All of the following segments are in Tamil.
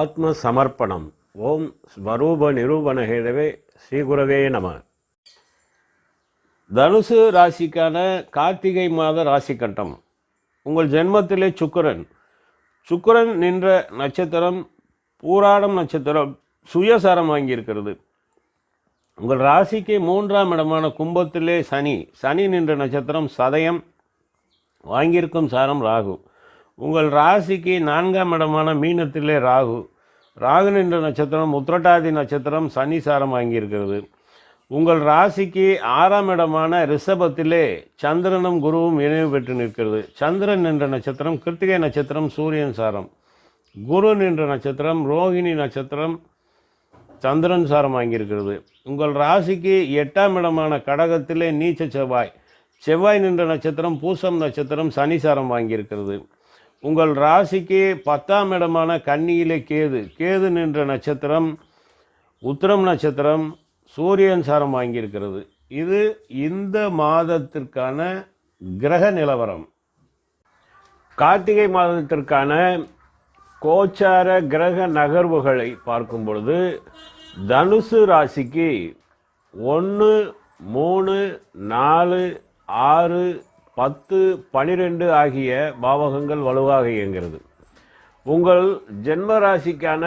ஆத்ம சமர்ப்பணம் ஓம் ஸ்வரூப நிரூபணகேதவே ஸ்ரீகுரவே நம. தனுசு ராசிக்கான கார்த்திகை மாத ராசி கட்டம் உங்கள் ஜென்மத்திலே சுக்கரன். சுக்கரன் நின்ற நட்சத்திரம் பூராடம் நட்சத்திரம் சுயசாரம் வாங்கியிருக்கிறது. உங்கள் ராசிக்கு மூன்றாம் இடமான கும்பத்திலே சனி. சனி நின்ற நட்சத்திரம் சதயம். வாங்கியிருக்கும் சாரம் ராகு. உங்கள் ராசிக்கு நான்காம் இடமான மீனத்திலே ராகு. ராகு நின்ற நட்சத்திரம் உத்திரட்டாதி நட்சத்திரம் சனி சாரம் வாங்கியிருக்கிறது. உங்கள் ராசிக்கு ஆறாம் இடமான ரிஷபத்திலே சந்திரனும் குருவும் இணைவு பெற்று நிற்கிறது. சந்திரன் என்ற நட்சத்திரம் கிருத்திகை நட்சத்திரம் சூரியன் சாரம். குரு நின்ற நட்சத்திரம் ரோகிணி நட்சத்திரம் சந்திரன் சாரம் வாங்கியிருக்கிறது. உங்கள் ராசிக்கு எட்டாம் இடமான கடகத்திலே நீச்ச செவ்வாய். செவ்வாய் நின்ற நட்சத்திரம் பூசம் நட்சத்திரம் சனி சாரம் வாங்கியிருக்கிறது. உங்கள் ராசிக்கு பத்தாம் இடமான கன்னியிலே கேது. கேது நின்ற நட்சத்திரம் உத்திரம் நட்சத்திரம் சூரியன் சாரம் வாங்கியிருக்கிறது. இது இந்த மாதத்திற்கான கிரக நிலவரம். கார்த்திகை மாதத்திற்கான கோச்சார கிரக நகர்வுகளை பார்க்கும் பொழுது தனுசு ராசிக்கு ஒன்று மூணு நாலு ஆறு பத்து பனிரெண்டு ஆகிய பாவகங்கள் வலுவாக இயங்கிறது உங்கள் ஜென்ம ராசிக்கான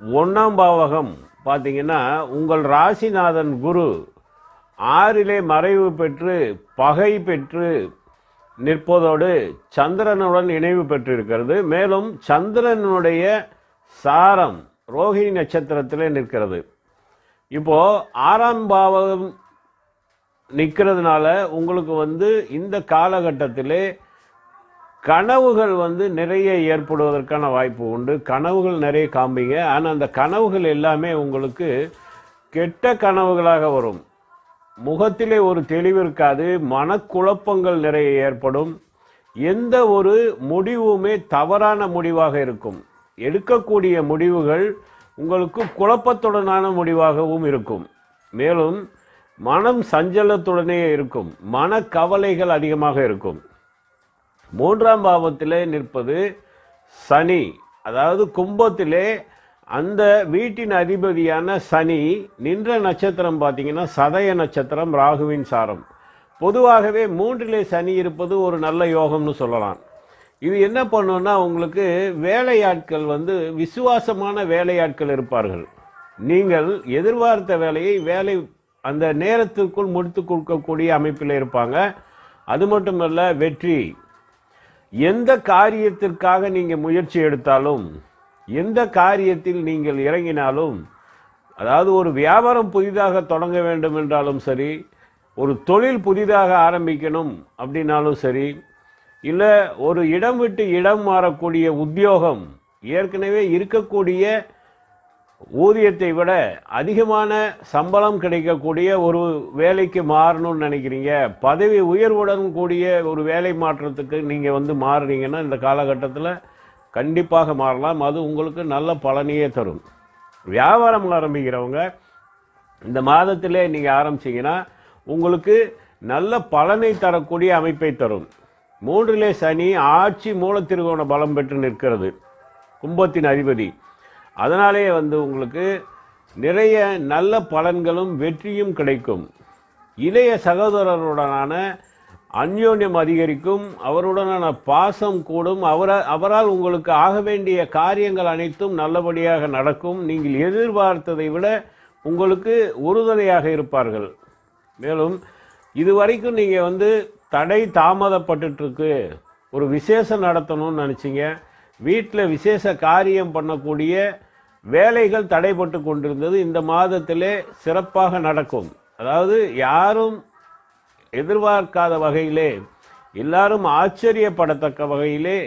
ஒன்றாம் பாவகம் பார்த்தீங்கன்னா உங்கள் ராசிநாதன் குரு ஆறிலே மறைவு பெற்று பகை பெற்று நிற்பதோடு சந்திரனுடன் இணைவு பெற்றிருக்கிறது. மேலும் சந்திரனுடைய சாரம் ரோஹிணி நட்சத்திரத்திலே நிற்கிறது. இப்போது ஆறாம் பாவம் நிற்கிறதுனால உங்களுக்கு வந்து இந்த காலகட்டத்திலே கனவுகள் வந்து நிறைய ஏற்படுவதற்கான வாய்ப்பு உண்டு. கனவுகள் நிறைய காமிங்க ஆனால் அந்த கனவுகள் எல்லாமே உங்களுக்கு கெட்ட கனவுகளாக வரும். முகத்திலே ஒரு தெளிவு இருக்காது. மனக்குழப்பங்கள் நிறைய ஏற்படும். எந்த ஒரு முடிவுமே தவறான முடிவாக இருக்கும். எடுக்கக்கூடிய முடிவுகள் உங்களுக்கு குழப்பத்துடனான முடிவாகவும் இருக்கும். மேலும் மனம் சஞ்சலத்துடனே இருக்கும். மன கவலைகள் அதிகமாக இருக்கும். மூன்றாம் பாவத்திலே நிற்பது சனி. அதாவது கும்பத்திலே அந்த வீட்டின் அதிபதியான சனி நின்ற நட்சத்திரம் பார்த்தீங்கன்னா சதய நட்சத்திரம் ராகுவின் சாரம். பொதுவாகவே மூன்றிலே சனி இருப்பது ஒரு நல்ல யோகம்னு சொல்லலாம். இது என்ன பண்ணுன்னா உங்களுக்கு வேலையாட்கள் வந்து விசுவாசமான வேலையாட்கள் இருப்பார்கள். நீங்கள் எதிர்பார்த்த வேலையை வேலை அந்த நேரத்திற்குள் முடித்து கொடுக்கக்கூடிய அமைப்பில் இருப்பாங்க. அது மட்டுமல்ல வெற்றி. எந்த காரியத்திற்காக நீங்கள் முயற்சி எடுத்தாலும் எந்த காரியத்தில் நீங்கள் இறங்கினாலும் அதாவது ஒரு வியாபாரம் புதிதாக தொடங்க வேண்டும் என்றாலும் சரி ஒரு தொழில் புதிதாக ஆரம்பிக்கணும் அப்படின்னாலும் சரி இல்லை ஒரு இடம் விட்டு இடம் மாறக்கூடிய உத்தியோகம் ஏற்கனவே இருக்கக்கூடிய ஊதியத்தை விட அதிகமான சம்பளம் கிடைக்கக்கூடிய ஒரு வேலைக்கு மாறணும்னு நினைக்கிறீங்க. பதவி உயர்வுடன் கூடிய ஒரு வேலை மாற்றத்துக்கு நீங்கள் வந்து மாறுறீங்கன்னா இந்த காலகட்டத்தில் கண்டிப்பாக மாறலாம். அது உங்களுக்கு நல்ல பலனையே தரும். வியாபாரம் ஆரம்பிக்கிறவங்க இந்த மாதத்திலே நீங்கள் ஆரம்பிச்சிங்கன்னா உங்களுக்கு நல்ல பலனை தரக்கூடிய அமைப்பை தரும். மூன்றிலே சனி ஆட்சி மூலத்திருகோண பலம் பெற்று நிற்கிறது. கும்பத்தின் அதிபதி. அதனாலே வந்து உங்களுக்கு நிறைய நல்ல பலன்களும் வெற்றியும் கிடைக்கும். இளைய சகோதரருடனான அந்யோன்யம் அதிகரிக்கும். அவருடனான பாசம் கூடும். அவர அவரால் உங்களுக்கு ஆக வேண்டிய காரியங்கள் அனைத்தும் நல்லபடியாக நடக்கும். நீங்கள் எதிர்பார்த்ததை விட உங்களுக்கு உறுதுணையாக இருப்பார்கள். மேலும் இதுவரைக்கும் நீங்கள் வந்து தடை தாமதப்பட்டுருக்கு ஒரு விசேஷம் நடத்தணும்னு நினச்சிங்க. வீட்டில் விசேஷ காரியம் பண்ணக்கூடிய வேலைகள் தடைப்பட்டு கொண்டிருந்தது. இந்த மாதத்திலே சிறப்பாக நடக்கும். அதாவது யாரும் எதிர்பார்க்காத வகையிலே எல்லாரும் ஆச்சரியப்படத்தக்க வகையிலே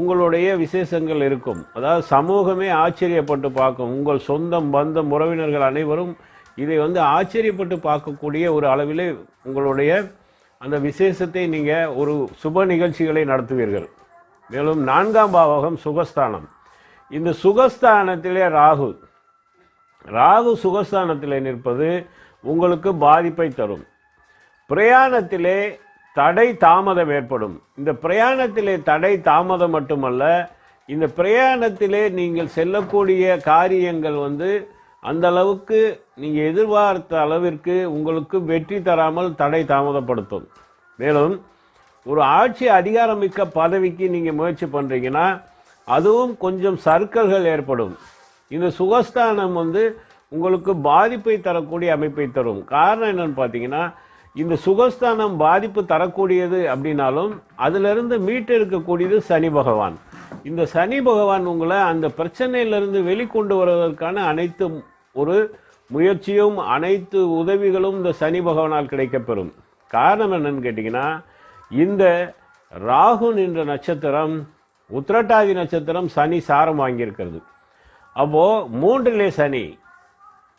உங்களுடைய விசேஷங்கள் இருக்கும். அதாவது சமூகமே ஆச்சரியப்பட்டு பார்க்கும். உங்கள் சொந்தம் பந்தம் உறவினர்கள் அனைவரும் இதை வந்து ஆச்சரியப்பட்டு பார்க்கக்கூடிய ஒரு அளவிலே உங்களுடைய அந்த விசேஷத்தை நீங்கள் ஒரு சுப நிகழ்ச்சிகளை நடத்துவீர்கள். மேலும் நான்காம் பாவகம் சுகஸ்தானம். இந்த சுகஸ்தானத்திலே ராகு. ராகு சுகஸ்தானத்திலே நிற்பது உங்களுக்கு பாதிப்பை தரும். பிரயாணத்திலே தடை தாமதம் ஏற்படும். இந்த பிரயாணத்திலே தடை தாமதம் மட்டுமல்ல இந்த பிரயாணத்திலே நீங்கள் செல்லக்கூடிய காரியங்கள் வந்து அந்த அளவுக்கு நீங்கள் எதிர்பார்த்த அளவிற்கு உங்களுக்கு வெற்றி தராமல் தடை தாமதப்படுத்தும். மேலும் ஒரு ஆட்சி அதிகாரமிக்க பதவிக்கு நீங்கள் முயற்சி பண்ணுறீங்கன்னா அதுவும் கொஞ்சம் சர்க்கல்கள் ஏற்படும். இந்த சுகஸ்தானம் வந்து உங்களுக்கு பாதிப்பை தரக்கூடிய அமைப்பை தரும். காரணம் என்னன்னு பார்த்தீங்கன்னா இந்த சுகஸ்தானம் பாதிப்பு தரக்கூடியது அப்படின்னாலும் அதிலிருந்து மீட்டெடுக்கக்கூடியது சனி பகவான். இந்த சனி பகவான் உங்களை அந்த பிரச்சனையிலிருந்து வெளிக்கொண்டு வருவதற்கான அனைத்து ஒரு முயற்சியும் அனைத்து உதவிகளும் இந்த சனி பகவானால் கிடைக்கப்பெறும். காரணம் என்னன்னு கேட்டிங்கன்னா இந்த ராகு என்ற நட்சத்திரம் உத்திரட்டாதி நட்சத்திரம் சனி சாரம் வாங்கியிருக்கிறது. அப்போது மூன்றிலே சனி.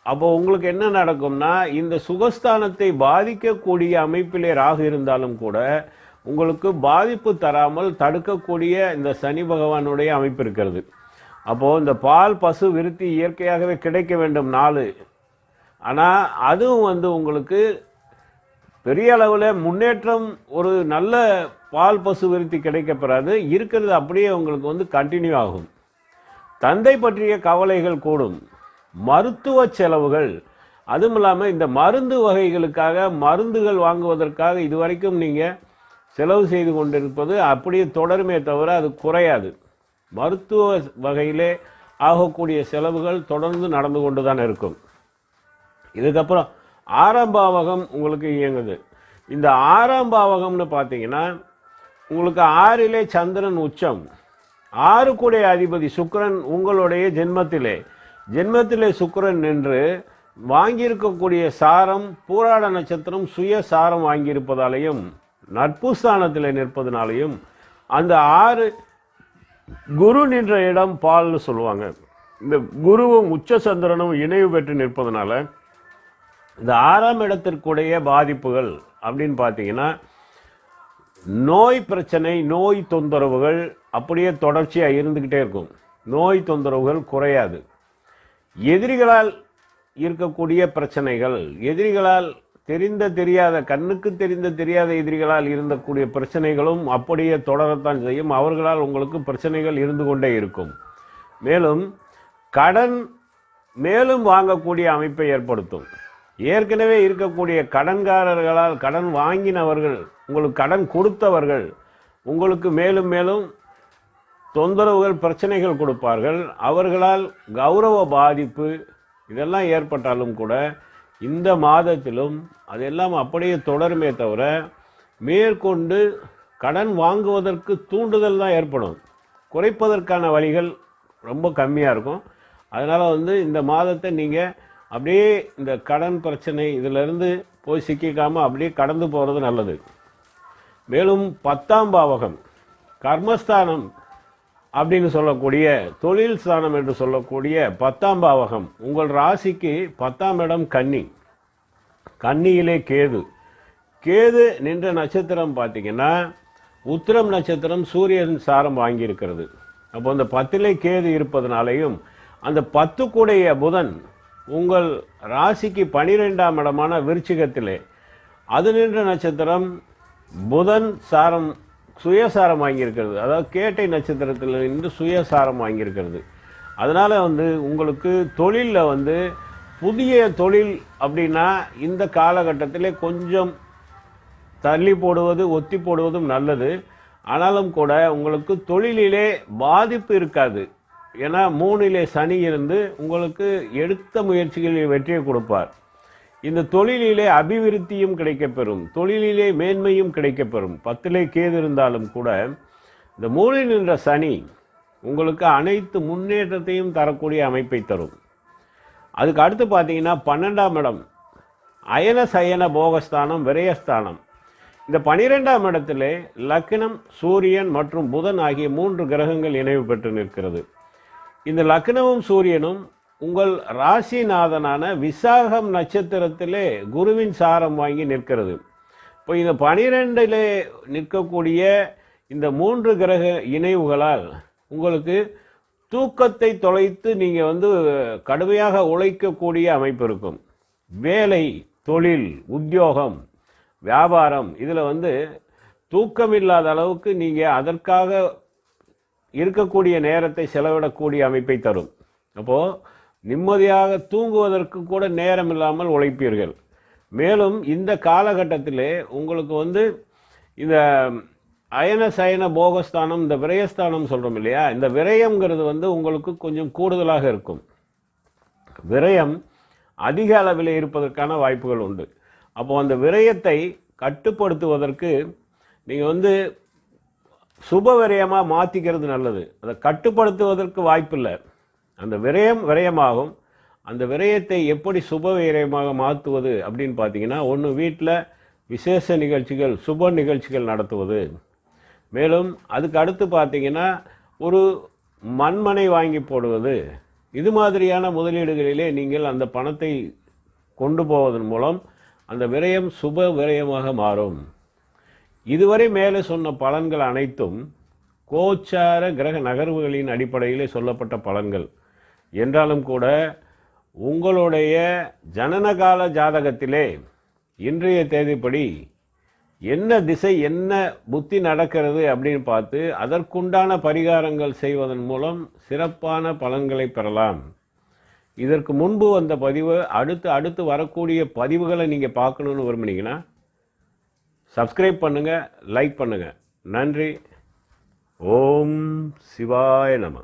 அப்போ உங்களுக்கு என்ன நடக்கும்னா இந்த சுகஸ்தானத்தை பாதிக்கக்கூடிய அமைப்பிலே ராகு இருந்தாலும் கூட உங்களுக்கு பாதிப்பு தராமல் தடுக்கக்கூடிய இந்த சனி பகவானுடைய அமைப்பு இருக்கிறது. அப்போது இந்த பால் பசு விருத்தி இயற்கையாகவே கிடைக்க வேண்டும் நாலு. ஆனால் அதுவும் வந்து உங்களுக்கு பெரிய அளவில் முன்னேற்றம் ஒரு நல்ல பால் பசு விருத்தி கிடைக்கப்பெறாது இருக்கிறது அப்படியே உங்களுக்கு வந்து கண்டினியூ ஆகும். தந்தை பற்றிய கவலைகள் கூடும். மருத்துவ செலவுகள் அதுவும் இல்லாமல் இந்த மருந்து வகைகளுக்காக மருந்துகள் வாங்குவதற்காக இதுவரைக்கும் நீங்கள் செலவு செய்து கொண்டிருப்பது அப்படியே தொடருமே தவிர அது குறையாது. மருத்துவ வகையிலே ஆகக்கூடிய செலவுகள் தொடர்ந்து நடந்து கொண்டு தான் இருக்கும். இதுக்கப்புறம் ஆறாம் பாவகம் உங்களுக்கு இயங்குது. இந்த ஆறாம் பாவகம்னு பார்த்தீங்கன்னா உங்களுக்கு ஆறிலே சந்திரன் உச்சம் ஆறு கூட அதிபதி சுக்கரன் உங்களுடைய ஜென்மத்திலே. ஜென்மத்திலே சுக்கிரன் நின்று வாங்கியிருக்கக்கூடிய சாரம் பூராட நட்சத்திரம் சுய சாரம் வாங்கியிருப்பதாலையும் நட்பு ஸ்தானத்தில் நிற்பதனாலையும் அந்த ஆறு குரு நின்ற இடம் பால்னு சொல்லுவாங்க. இந்த குருவும் உச்ச சந்திரனும் இணைவு பெற்று நிற்பதனால இந்த ஆறாம் இடத்திற்குடைய பாதிப்புகள் அப்படின்னு பார்த்தீங்கன்னா நோய் பிரச்சனை நோய் தொந்தரவுகள் அப்படியே தொடர்ச்சியாக இருந்துக்கிட்டே இருக்கும். நோய் தொந்தரவுகள் குறையாது. எதிரிகளால் இருக்கக்கூடிய பிரச்சனைகள் எதிரிகளால் தெரிந்த தெரியாத கண்ணுக்கு தெரிந்த தெரியாத எதிரிகளால் இருந்தக்கூடிய பிரச்சனைகளும் அப்படியே தொடரத்தான் செய்யும். அவர்களால் உங்களுக்கு பிரச்சனைகள் இருந்து கொண்டே இருக்கும். மேலும் கடன் மேலும் வாங்கக்கூடிய அமைப்பை ஏற்படுத்தும். ஏற்கனவே இருக்கக்கூடிய கடன்காரர்களால் கடன் வாங்கினவர்கள் உங்களுக்கு கடன் கொடுத்தவர்கள் உங்களுக்கு மேலும் மேலும் தொந்தரவுகள் பிரச்சனைகள் கொடுப்பார்கள். அவர்களால் கௌரவ பாதிப்பு இதெல்லாம் ஏற்பட்டாலும் கூட இந்த மாதத்திலும் அதெல்லாம் அப்படியே தொடருமே தவிர மேற்கொண்டு கடன் வாங்குவதற்கு தூண்டுதல் தான் ஏற்படும். குறைப்பதற்கான வழிகள் ரொம்ப கம்மியாக இருக்கும். அதனால் வந்து இந்த மாதத்தை நீங்கள் அப்படியே இந்த கடன் பிரச்சனை இதிலிருந்து போய் சிக்கிக்காமல் அப்படியே கடந்து போகிறது நல்லது. மேலும் பத்தாம் பாவகம் கர்மஸ்தானம் அப்படின்னு சொல்லக்கூடிய தொழில் ஸ்தானம் என்று சொல்லக்கூடிய பத்தாம் பாவகம். உங்கள் ராசிக்கு பத்தாம் இடம் கன்னி. கன்னியிலே கேது. கேது நின்ற நட்சத்திரம் பார்த்தீங்கன்னா உத்திரம் நட்சத்திரம் சூரியன் சாரம் வாங்கியிருக்கிறது. அப்போ அந்த பத்திலே கேது இருப்பதனாலையும் அந்த பத்துக்குடைய புதன் உங்கள் ராசிக்கு பனிரெண்டாம் இடமான விருச்சிகத்திலே அது நின்ற நட்சத்திரம் புதன் சாரம் சுயசாரம் வாங்கியிருக்கிறது. அதாவது கேட்டை நட்சத்திரத்தில் நின்று சுயசாரம் வாங்கியிருக்கிறது. அதனால் வந்து உங்களுக்கு தொழிலில் வந்து புதிய தொழில் அப்படின்னா இந்த காலகட்டத்திலே கொஞ்சம் தள்ளி போடுவது ஒத்தி போடுவதும் நல்லது. ஆனாலும் கூட உங்களுக்கு தொழிலிலே பாதிப்பு இருக்காது. ஏன்னா மூணிலே சனி இருந்து உங்களுக்கு எடுத்த முயற்சிகளில் வெற்றியை கொடுப்பார். இந்த தொழிலிலே அபிவிருத்தியும் கிடைக்கப்பெறும். தொழிலிலே மேன்மையும் கிடைக்கப்பெறும். பத்திலே கேது இருந்தாலும் கூட இந்த மூணில் நின்ற சனி உங்களுக்கு அனைத்து முன்னேற்றத்தையும் தரக்கூடிய அமைப்பை தரும். அதுக்கு அடுத்து பார்த்தீங்கன்னா பன்னெண்டாம் இடம் அயன சயன போகஸ்தானம் விரயஸ்தானம். இந்த பனிரெண்டாம் இடத்திலே லக்னம் சூரியன் மற்றும் புதன் ஆகிய மூன்று கிரகங்கள் இணைவு பெற்று நிற்கிறது. இந்த லக்னமும் சூரியனும் உங்கள் ராசிநாதனான விசாகம் நட்சத்திரத்திலே குருவின் சாரம் வாங்கி நிற்கிறது. இப்போ இந்த பனிரெண்டிலே நிற்கக்கூடிய இந்த மூன்று கிரக இணைவுகளால் உங்களுக்கு தூக்கத்தை தொலைத்து நீங்கள் வந்து கடுமையாக உழைக்கக்கூடிய அமைப்பு இருக்கும். வேலை தொழில் உத்தியோகம் வியாபாரம் இதில் வந்து தூக்கம் இல்லாத அளவுக்கு நீங்கள் அதற்காக இருக்கக்கூடிய நேரத்தை செலவிடக்கூடிய அமைப்பை தரும். அப்போது நிம்மதியாக தூங்குவதற்கு கூட நேரம் இல்லாமல் உழைப்பீர்கள். மேலும் இந்த காலகட்டத்திலே உங்களுக்கு வந்து இந்த அயன சயன போகஸ்தானம் இந்த விரயஸ்தானம் சொல்கிறோம் இல்லையா? இந்த விரயம்ங்கிறது வந்து உங்களுக்கு கொஞ்சம் கூடுதலாக இருக்கும். விரயம் அதிக அளவில் இருப்பதற்கான வாய்ப்புகள் உண்டு. அப்போது அந்த விரயத்தை கட்டுப்படுத்துவதற்கு நீங்கள் வந்து சுப விரயமாக மாற்றிக்கிறது நல்லது. அதை கட்டுப்படுத்துவதற்கு வாய்ப்பில்லை. அந்த விரயம் விரயமாகும். அந்த விரயத்தை எப்படி சுப விரயமாக மாற்றுவது அப்படின்னு பார்த்தீங்கன்னா ஒன்று வீட்டில் விசேஷ நிகழ்ச்சிகள் சுப நிகழ்ச்சிகள் நடத்துவது. மேலும் அதுக்கு அடுத்து பார்த்தீங்கன்னா ஒரு மண்மனை வாங்கி போடுவது. இது மாதிரியான முதலீடுகளிலே நீங்கள் அந்த பணத்தை கொண்டு போவதன் மூலம் அந்த விரயம் சுப விரயமாக மாறும். இதுவரை மேலே சொன்ன பலன்கள் அனைத்தும் கோச்சார கிரக நகர்வுகளின் அடிப்படையிலே சொல்லப்பட்ட பலன்கள். என்றாலும் கூட உங்களுடைய ஜனனகால ஜாதகத்திலே இன்றைய தேதிப்படி என்ன திசை என்ன புத்தி நடக்கிறது அப்படின்னு பார்த்து அதற்குண்டான பரிகாரங்கள் செய்வதன் மூலம் சிறப்பான பலன்களை பெறலாம். இதற்கு முன்பு வந்த பதிவு அடுத்து அடுத்து வரக்கூடிய பதிவுகளை நீங்கள் பார்க்கணுன்னு விரும்புனீங்கன்னா சப்ஸ்கிரைப் பண்ணுங்கள் லைக் பண்ணுங்கள் நன்றி. ஓம் சிவாய நம.